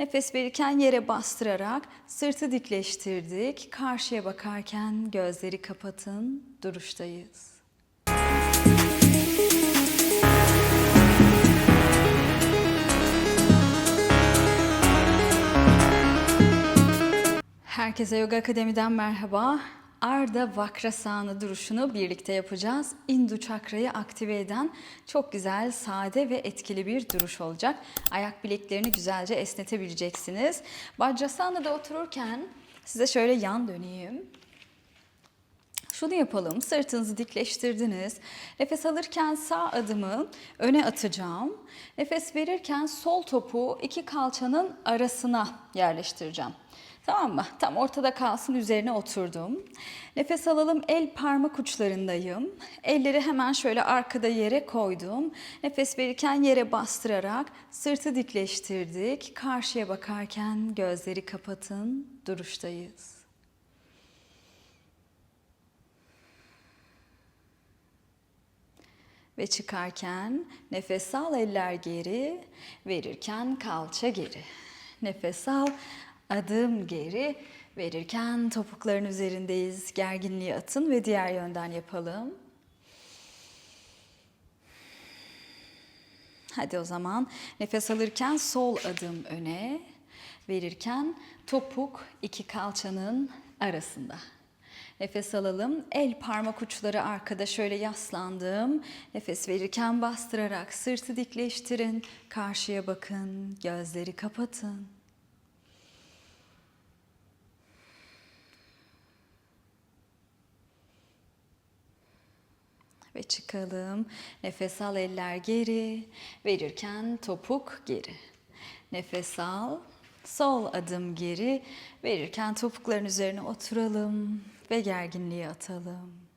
Nefes verirken yere bastırarak sırtı dikleştirdik. Karşıya bakarken gözleri kapatın. Duruştayız. Herkese Yoga Akademi'den merhaba. Arda Vakrasana duruşunu birlikte yapacağız. Indu çakrayı aktive eden çok güzel, sade ve etkili bir duruş olacak. Ayak bileklerini güzelce esnetebileceksiniz. Vajrasana'da otururken size şöyle yan döneyim. Şunu yapalım. Sırtınızı dikleştirdiniz. Nefes alırken sağ adımı öne atacağım. Nefes verirken sol topuğu iki kalçanın arasına yerleştireceğim. Tamam mı? Tam ortada kalsın üzerine oturdum. Nefes alalım el parmak uçlarındayım. Elleri hemen şöyle arkada yere koydum. Nefes verirken yere bastırarak sırtı dikleştirdik. Karşıya bakarken gözleri kapatın. Duruştayız. Ve çıkarken nefes al eller geri, verirken kalça geri. Nefes al, adım geri, verirken topukların üzerindeyiz. Gerginliği atın ve diğer yönden yapalım. Hadi o zaman nefes alırken sol adım öne, verirken topuk iki kalçanın arasında. Nefes alalım. El parmak uçları arkada şöyle yaslandım. Nefes verirken bastırarak sırtı dikleştirin. Karşıya bakın. Gözleri kapatın. Ve çıkalım. Nefes al eller geri. Verirken topuk geri. Nefes al. Sol adım geri. Verirken topukların üzerine oturalım ve gerginliği atalım.